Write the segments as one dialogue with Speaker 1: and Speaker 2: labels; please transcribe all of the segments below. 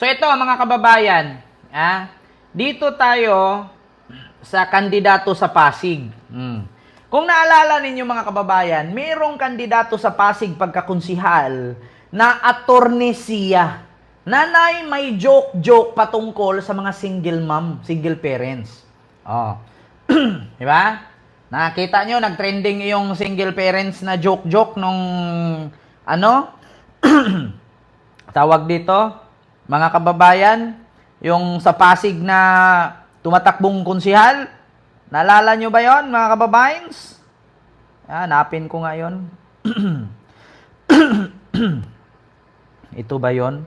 Speaker 1: So ito mga kababayan, ah, dito tayo sa kandidato sa Pasig. Hmm. Kung naalala ninyo mga kababayan, mayroong kandidato sa Pasig pagkakonsihal na attorney siya. Nanay may joke-joke patungkol sa mga single mom, single parents. Oh. Di ba? Nakita nyo, nag-trending yung single parents na joke-joke nung ano? Tawag dito, mga kababayan, yung sa Pasig na tumatakbong konsihal. Naalala nyo ba yon mga kababayans? Ah, napin ko nga yun. Ito ba yon?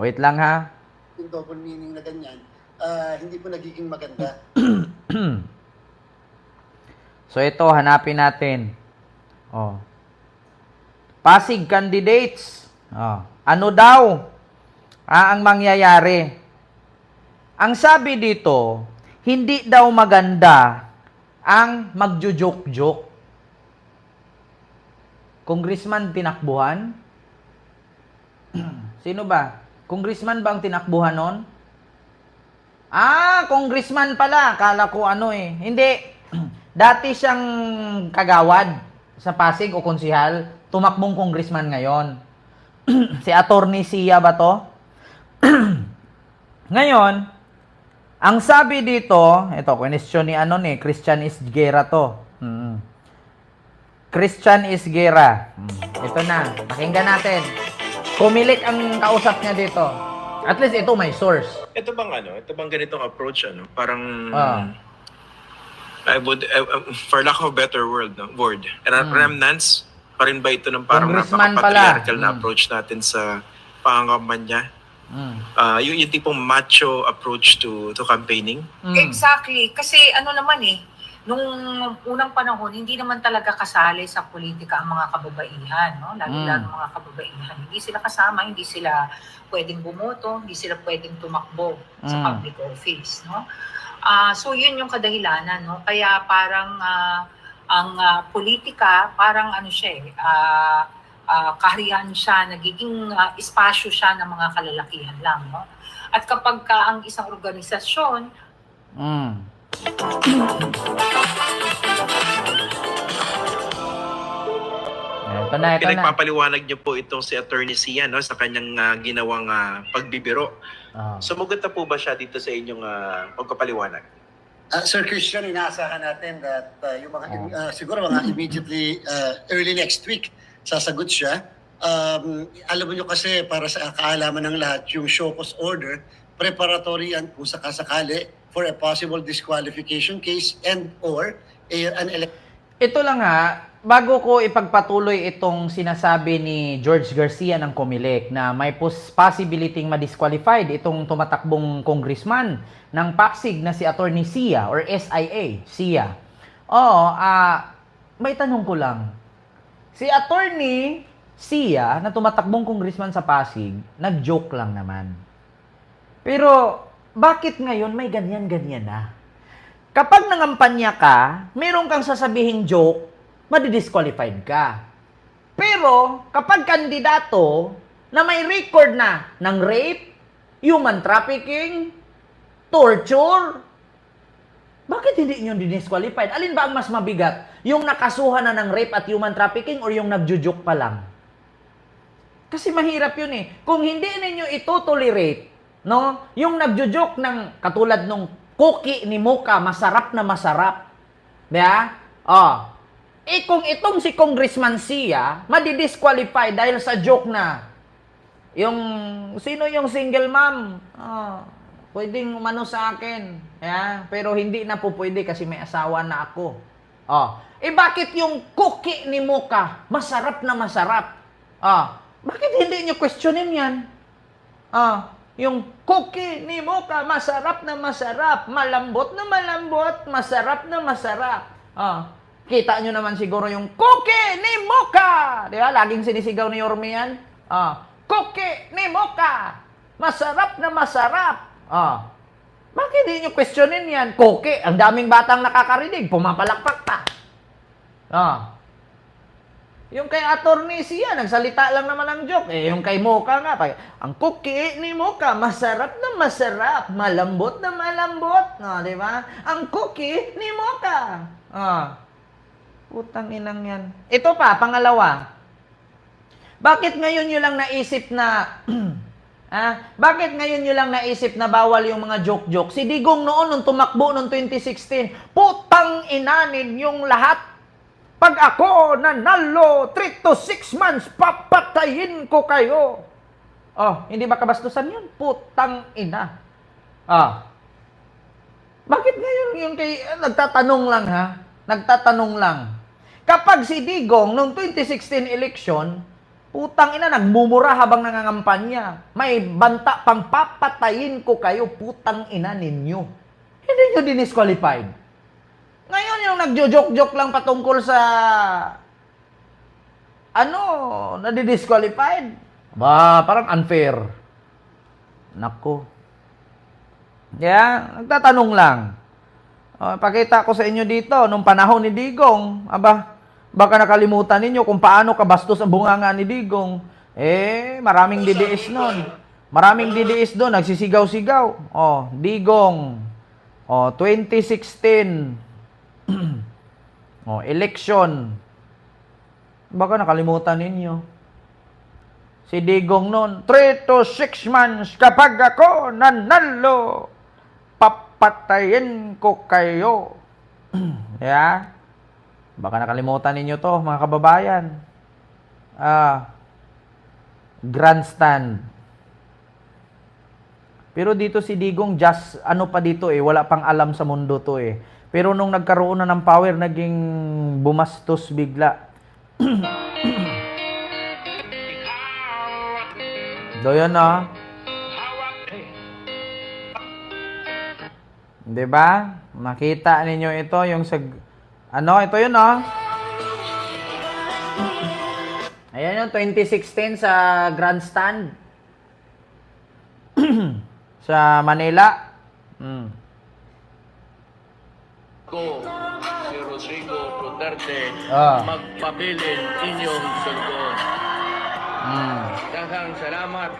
Speaker 1: Wait lang ha.
Speaker 2: yung double meaning na ganyan, ah, hindi po nagiging maganda.
Speaker 1: So ito, hanapin natin. Oh. Pasig candidates. Oh. Ano daw ah, ang mangyayari? Ang sabi dito, hindi daw maganda ang magjujuk-juk. Congressman tinakbuhan? Sino ba? Congressman ba ang tinakbuhan nun? Ah, congressman pala. Kala ko ano eh. Hindi. Dati siyang kagawad sa Pasig o konsihal. Tumakbong congressman ngayon. si Attorney Sia ba to? ngayon, ang sabi dito, ito, question ni ano ni, Christian Isguera to. Mm. Christian Isguera. Mm. Ito na, pakinggan natin. Kumilik ang kausap niya dito. At least ito may source.
Speaker 3: Ito bang ano? Ito bang ganitong approach ano? Parang
Speaker 1: Ah.
Speaker 3: I would I- for lack of a better word no word.
Speaker 1: Hmm.
Speaker 3: Remnants pa rin ba ito ng parang napaka-patriarchal
Speaker 1: pala.
Speaker 3: na
Speaker 1: Hmm.
Speaker 3: approach natin sa pangangampanya?
Speaker 1: Mm.
Speaker 3: Ah, yung, yung tipong macho approach to to campaigning.
Speaker 1: Mm.
Speaker 4: Exactly. Kasi ano naman eh, nung unang panahon, hindi naman talaga kasali sa politika ang mga kababaihan, no? Lalo-lalo
Speaker 1: Mm.
Speaker 4: mga kababaihan. Hindi sila kasama, hindi sila pwedeng bumoto, hindi sila pwedeng tumakbo sa
Speaker 1: Mm.
Speaker 4: public office, no? Ah, so yun yung kadahilanan, no? Kaya parang ah, ang ah, politika, parang ano siya eh, ah, ah, kaharian siya, nagiging ah, espasyo siya ng mga kalalakihan lang, no? At kapag ka ang isang organisasyon
Speaker 1: Mm. Ito na, ito na.
Speaker 3: Pinagpapaliwanag niyo po itong si Attorney Sia no sa kanyang ah, ginawang ah, pagbibiro.
Speaker 1: Oh.
Speaker 3: Sumagot na po ba siya dito sa inyong ah, pagpapaliwanag?
Speaker 2: Ah, Sir Christian, inaasahan natin that ah, yung mga, ah, siguro mga immediately, ah, early next week, sasagot siya. Um, alam mo nyo kasi, para sa kaalaman ng lahat, yung show cause order, preparatory yan kung sakasakali for a possible disqualification case and or a, an election
Speaker 1: Ito lang ha, bago ko ipagpatuloy itong sinasabi ni George Garcia ng Comelec na may pos- possibility ma-disqualified itong tumatakbong congressman ng Pasig na si Attorney Sia or SIA, Sia. Oo, ah, may tanong ko lang. Si Attorney Sia na tumatakbong congressman sa Pasig, nag-joke lang naman. Pero bakit ngayon may ganyan-ganyan na? Kapag nangampanya ka, meron kang sasabihing joke, madidisqualified ka. Pero kapag kandidato na may record na ng rape, human trafficking, torture, bakit hindi nyo disqualified? Alin ba ang mas mabigat? Yung nakasuhan na ng rape at human trafficking or yung nagjujuk pa lang? Kasi mahirap yun eh. Kung hindi ninyo ito tolerate, no? Yung nagjujuk ng katulad nung cookie ni Mocha, masarap na masarap. Diba? Oh. Eh kung itong si Congressman Sia, madidisqualify dahil sa joke na yung sino yung single mom? Oh, pwedeng umano sa akin. Yeah? Pero hindi na po pwede kasi may asawa na ako. Oh. Eh bakit yung cookie ni Mocha, masarap na masarap? Ah, bakit hindi nyo questionin yan? Ah, yung cookie ni Mocha, masarap na masarap, malambot na malambot, masarap na masarap. Ah, kita nyo naman siguro yung cookie ni Mocha. Di ba? Laging sinisigaw ni Yorme yan. Ah, cookie ni Mocha, masarap na masarap. Ah, bakit hindi nyo questionin yan? Cookie, ang daming batang nakakarinig, pumapalakpak pa. Ah, Yung kay attorney siya, nagsalita lang naman ng joke. Eh, yung kay Mocha nga, pag, ang cookie ni Mocha, masarap na masarap, malambot na malambot. No, di ba? Ang cookie ni Mocha. Ah. Putang inang yan. Ito pa, pangalawa. Bakit ngayon nyo lang naisip na... ah, bakit ngayon nyo lang naisip na bawal yung mga joke-joke? Si Digong noon, nung tumakbo noong 2016, putang inanin yung lahat pag ako nanalo 3 to 6 months, papatayin ko kayo. Oh, hindi ba kabastusan yun? Putang ina. Ah. Bakit ngayon yung kay... eh, Nagtatanong lang ha? Nagtatanong lang. Kapag si Digong noong 2016 election, putang ina, nagmumura habang nangangampanya. May banta pang papatayin ko kayo, putang ina ninyo. Hindi nyo dinisqualified. Ngayon yung nagjo-joke-joke lang patungkol sa ano, nadidisqualified. Ba, parang unfair. Nako. Yeah, nagtatanong lang. Oh, pakita ko sa inyo dito, nung panahon ni Digong, aba, baka nakalimutan ninyo kung paano kabastos ang bunganga ni Digong. Eh, maraming DDS nun. Maraming DDS doon, nagsisigaw-sigaw. Oh, Digong. Oh, 2016. oh, election. Baka nakalimutan ninyo. Si Digong noon, 3 to 6 months kapag ako nanalo, papatayin ko kayo. yeah? Baka nakalimutan ninyo to, mga kababayan. Ah, grandstand. Pero dito si Digong just ano pa dito eh, wala pang alam sa mundo to eh. Pero nung nagkaroon na ng power, naging bumastos bigla. Do yun no? Di ba? Makita ninyo ito, yung sa... Ano, ito yun no? Ayan yung 2016 sa grandstand. sa Manila. Mm.
Speaker 5: ko si Rodrigo Duterte
Speaker 1: Ah.
Speaker 5: magpabilin inyong sugod.
Speaker 1: Mm.
Speaker 5: Daghang salamat.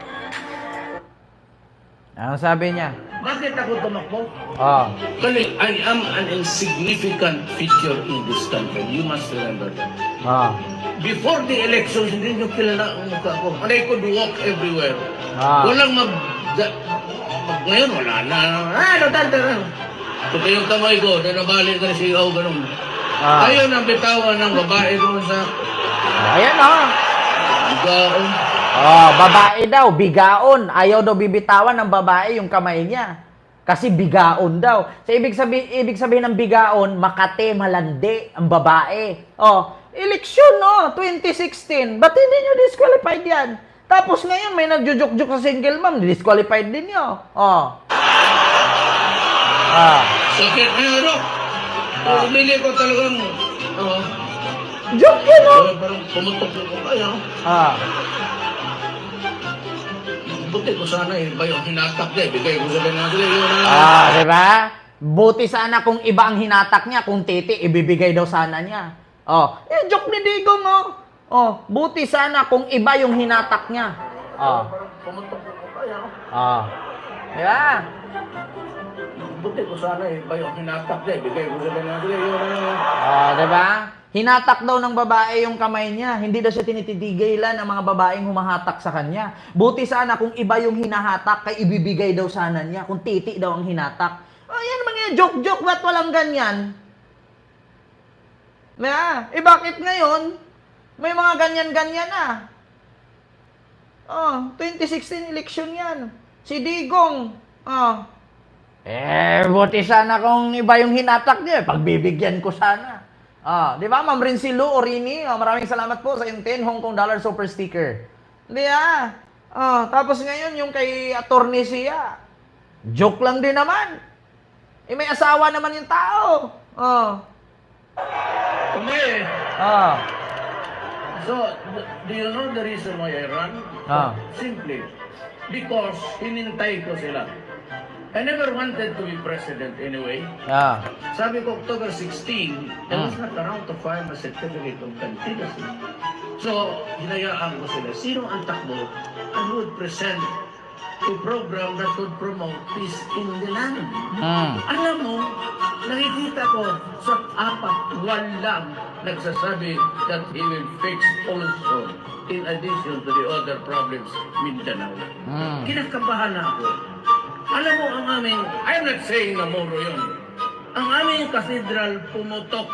Speaker 1: Ano sabi niya?
Speaker 5: Bakit ako tumakbo?
Speaker 1: Oh.
Speaker 5: Kali, I am an insignificant figure in this country. You must remember that.
Speaker 1: Oh.
Speaker 5: Before the elections, hindi nyo kilala ang mukha ko. And I could walk everywhere.
Speaker 1: Ah.
Speaker 5: Walang mag... da- mag- ngayon, wala na. Ah, Duterte na. Ito yung kamay ko, na nabalik ka na sigaw, ganun.
Speaker 1: Ah.
Speaker 5: Ayaw nang bitawan ng babae doon sa
Speaker 1: Ayan oh.
Speaker 5: gaon.
Speaker 1: Oh, babae daw, bigaon. Ayaw daw bibitawan ng babae yung kamay niya. Kasi bigaon daw. So, ibig sabihin, ibig sabihin ng bigaon, makate, malandi ang babae. Oh, eleksyon no, 2016. Ba't hindi nyo disqualified yan? Tapos ngayon, may nagjujuk-juk sa single mom, disqualified din nyo. Oh. Ah.
Speaker 5: Sakit, ay ano? Oh. Umili ko talagang, oh,
Speaker 1: Joke yun, oh.
Speaker 5: parang pumutok ko. Ay, ah. Buti ko sana eh, ba yung hinatak niya, ibigay ko sa kanya sila yun. ah.
Speaker 1: Ah, di ba? Buti sana kung iba ang hinatak niya, kung titi, ibibigay daw sana niya. Oh, eh, joke ni Digong, oh. Oh, buti sana kung iba yung hinatak niya. Oh,
Speaker 5: pumutok ko. Ay, ah.
Speaker 1: oh. Di ba?
Speaker 5: Buti ko sana eh, ba yung hinatak niya, ibigay ko sa kanya sila yun. ah.
Speaker 1: Oh, di ba? Hinatak daw ng babae yung kamay niya. Hindi daw siya tinitigilan ng mga babaeng humahatak sa kanya. Buti sana kung iba yung hinahatak, kay ibibigay daw sana niya. Kung titi daw ang hinatak. Oh, yan mga joke-joke, ba't walang ganyan? Na, eh bakit ngayon, may mga ganyan-ganyan na. Oh, 2016 election yan. Si Digong. Oh. Eh, buti sana kung iba yung hinatak niya. Pagbibigyan ko sana. Ah, di ba, Ma'am Rinsilo Orini? Oh, maraming salamat po sa yung 10 Hong Kong dollar super sticker. Di ah. Oh, tapos ngayon yung kay attorney siya. Joke lang din naman. Eh, may asawa naman yung tao. Oh.
Speaker 5: Kami,
Speaker 1: Ah.
Speaker 5: so, do you know the reason why I run?
Speaker 1: Ah.
Speaker 5: Simply, because hinintay ko sila. I never wanted to be president anyway.
Speaker 1: Ah.
Speaker 5: Sabi ko, October 16, I was not around to file a certificate of candidacy. So, hinayaan ko sila. Sino ang takbo? I would present a program that would promote peace in the land.
Speaker 1: Mm.
Speaker 5: Alam mo, nakikita ko sa apat, walang nagsasabi that he will fix also in addition to the other problems, Mindanao.
Speaker 1: Mm.
Speaker 5: Kinakabahan na ako. Alam mo ang aming, I'm not saying na moro yun. Ang aming cathedral pumutok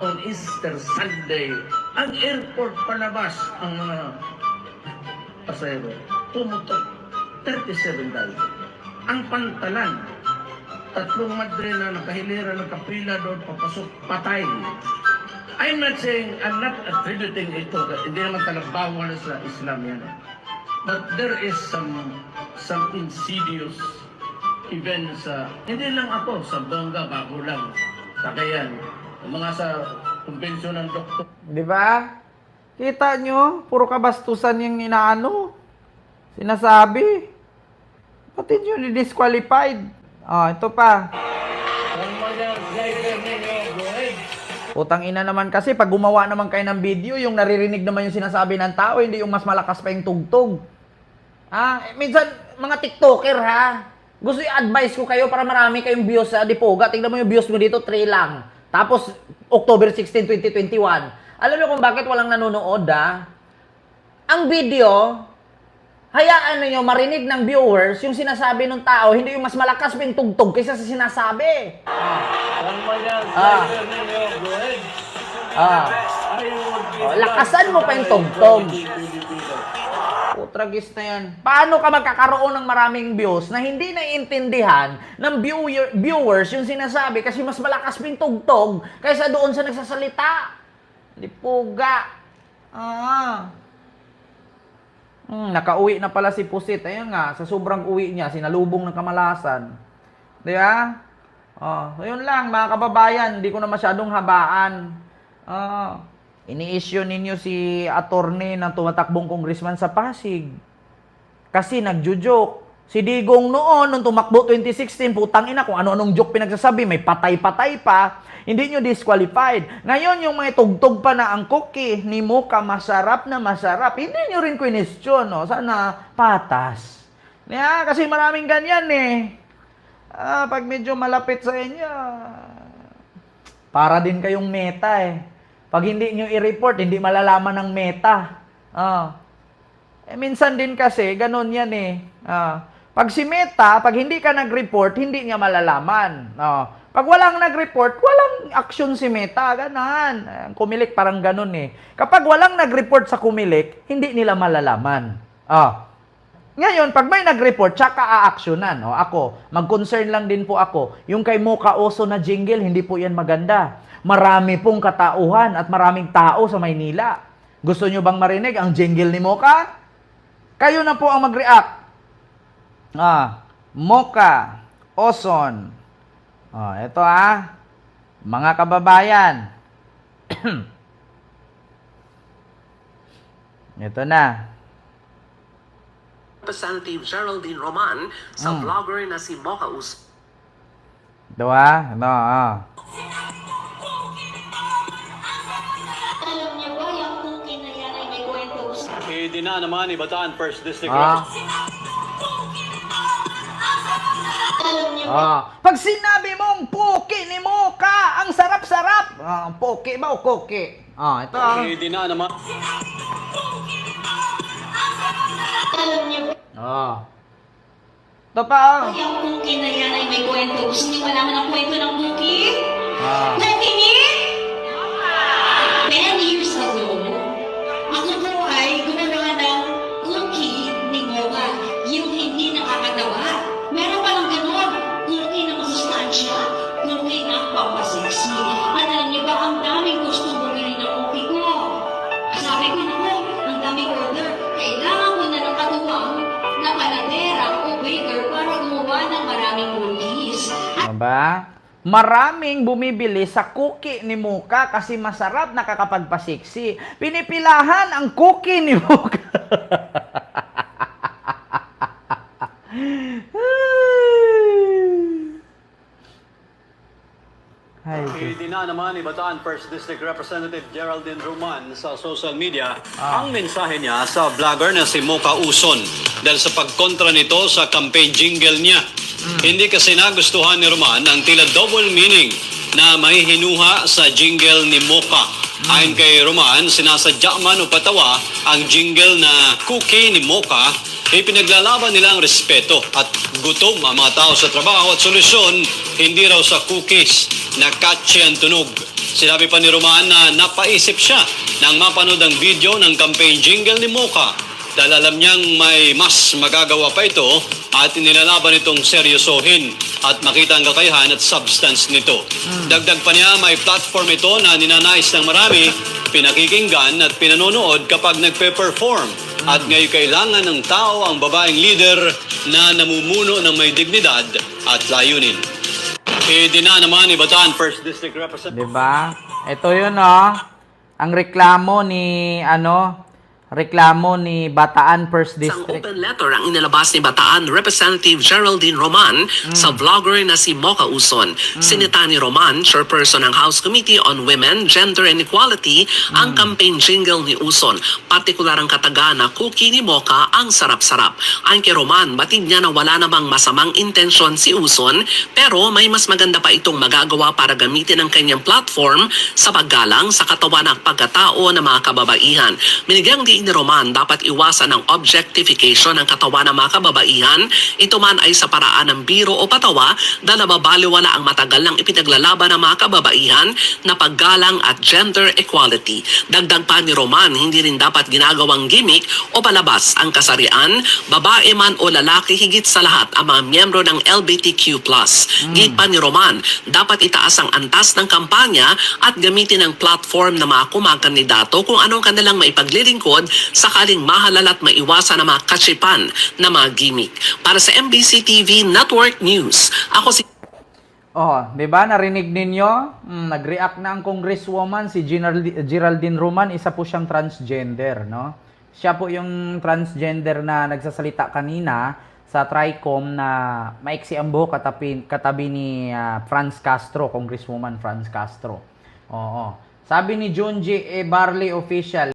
Speaker 5: on Easter Sunday. Ang airport palabas ang mga pasayro. Pumutok 37,000. Ang pantalan, tatlong madre na nakahilera, nakapila doon, papasok, patay. I'm not saying, I'm not attributing ito, hindi naman talagang bawal sa Islam yan. But there is some some insidious events sa, hindi lang ako, sa Bongga, bago lang, sa Kayan, yung mga sa kumbensyon ng doktor,
Speaker 1: Di ba? Kita nyo, puro kabastusan yung inaano. Sinasabi. Pati nyo ni-disqualified. Oh, ito pa.
Speaker 5: ang mga driver ninyo, go ahead.
Speaker 1: Utang ina naman kasi pag gumawa naman kayo ng video, yung naririnig naman yung sinasabi ng tao, hindi yung mas malakas pa yung tugtog. Ah, eh, minsan mga TikToker ha. Gusto i-advise ko kayo para marami kayong views sa Dipoga. Tingnan mo yung views mo dito, 3 lang. Tapos October 16, 2021. Alam niyo kung bakit walang nanonood ha? Ang video, hayaan ninyo marinig ng viewers yung sinasabi ng tao, hindi yung mas malakas pa yung tugtog kaysa sa sinasabi. Ah. Ah.
Speaker 5: Would be
Speaker 1: Oh, lakasan mo pa yung tugtog. Putragis na yan. Paano ka magkakaroon ng maraming views na hindi naiintindihan ng viewer, viewers yung sinasabi kasi mas malakas pa yung tugtog kaysa doon sa nagsasalita? Di puga. Ah. Hmm, nakauwi na pala si Pusit. Ayun nga, sa sobrang uwi niya, sinalubong ng kamalasan. Di ba? Oh, so yun lang, mga kababayan, hindi ko na masyadong habaan. Oh, ini-issue ninyo si attorney ng tumatakbong congressman sa Pasig. Kasi nagjujoke. Si Digong noon, nung tumakbo 2016, putang ina, kung ano-anong joke pinagsasabi, may patay-patay pa, hindi nyo disqualified. Ngayon, yung may tugtog pa na ang cookie ni Muka, masarap na masarap, hindi nyo rin question, no? Sana patas. Yeah, kasi maraming ganyan eh. Ah, pag medyo malapit sa inyo, para din kayong meta eh. Pag hindi nyo i-report, hindi malalaman ng meta. Ah. Eh, minsan din kasi, ganun yan eh. Ah. Pag si Meta, pag hindi ka nag-report, hindi niya malalaman. Ah. Pag walang nag-report, walang action si Meta. Ganan. Ang kumilik parang ganun eh. Kapag walang nag-report sa kumilik, hindi nila malalaman. Ah. Ngayon, pag may nag-report, tsaka a-actionan. O, ako, mag-concern lang din po ako. Yung kay Mocha Oso na jingle, hindi po yan maganda. Marami pong katauhan at maraming tao sa Maynila. Gusto nyo bang marinig ang jingle ni Mocha? Kayo na po ang mag-react. Ah, Mocha Oson. Ah, ito ah. Mga kababayan. ito na.
Speaker 6: Representative Geraldine Roman sa
Speaker 1: Mm.
Speaker 6: vlogger na si Mocha Us.
Speaker 1: Ah. Ito ah.
Speaker 7: Alam niyo ba, yung cookie na yan ay may kwento sa
Speaker 8: Eh, di na naman, Ibataan First District.
Speaker 1: Ah. Ah, pag sinabi mong poke ni Mocha, ang sarap-sarap. Ah, poke ba o koke? Ah, ito ah.
Speaker 8: Eh, di na naman.
Speaker 7: alam niyo ba,
Speaker 1: Ah. Ito pa ah.
Speaker 7: yung cookie na yan ay may kwento. Gusto niyo malaman ang kwento ng cookie?
Speaker 1: Ah.
Speaker 7: Natingin? Ten Maraming
Speaker 1: bumibili sa cookie ni Muka kasi masarap nakakapagpasiksi. Pinipilahan ang cookie ni Muka. Hindi
Speaker 8: na naman ni Bataan First District Representative Geraldine Roman sa social media
Speaker 1: ah.
Speaker 8: ang mensahe niya sa vlogger na si Mocha Uson dahil sa pagkontra nito sa campaign jingle niya. Hindi kasi nagustuhan ni Roman ang tila double meaning na mahihinuha sa jingle ni Mocha. Ayon kay Roman, sinasadya man o patawa ang jingle na cookie ni Mocha Ipinaglalaban nila ang respeto at gutom ang mga tao sa trabaho at solusyon, hindi raw sa cookies na catchy ang tunog. Sinabi pa ni Roman na napaisip siya nang mapanood ang video ng campaign jingle ni Mocha dahil alam niyang may mas magagawa pa ito at inilalaban itong seryosohin at makita ang kakayahan at substance nito. Dagdag pa niya may platform ito na ninanais ng marami, pinakikinggan at pinanonood kapag nagpe-perform. At ngayon kailangan ng tao ang babaeng leader na namumuno ng may dignidad at layunin. Idina naman ni Bataan 1st District Representative.
Speaker 1: 'Di ba? Ito 'yun oh. Ang reklamo ni ano, reklamo ni Bataan First
Speaker 6: Isang
Speaker 1: District.
Speaker 6: open letter ang inilabas ni Bataan Representative Geraldine Roman sa vlogger na si Mocha Uson. Sinita ni Roman, chairperson ng House Committee on Women, Gender and Equality, ang campaign jingle ni Uson. Partikular ang kataga na cookie ni Mocha ang sarap-sarap. Ayon kay Roman, batid niya na wala namang masamang intensyon si Uson, pero may mas maganda pa itong magagawa para gamitin ang kanyang platform sa paggalang sa katawan at pagkatao ng mga kababaihan. Binigyang ni Roman dapat iwasan ang objectification ng katawan ng mga kababaihan. Ito man ay sa paraan ng biro o patawa dahil nababaliwala ang matagal ng ipinaglalaban ng mga kababaihan na paggalang at gender equality. Dagdag pa ni Roman, hindi rin dapat ginagawang gimmick o palabas ang kasarian, babae man o lalaki higit sa lahat ang mga miyembro ng LGBTQ+. Gate pa ni Roman, dapat itaas ang antas ng kampanya at gamitin ang platform ng mga kumakandidato kung anong kanilang maipaglilingkod sakaling mahalal at maiwasan ang mga katsipan na mga gimmick. Para sa MBC TV Network News, ako si
Speaker 1: Oh, 'di ba narinig ninyo? Mm, nag-react na ang congresswoman si Gerald- Geraldine Roman, isa po siyang transgender, no? Siya po yung transgender na nagsasalita kanina sa TRICOM na maiksi ang buhok katabi, katabi ni ah, Franz Castro, Congresswoman Franz Castro. Oo. Sabi ni Junji E. Barley official,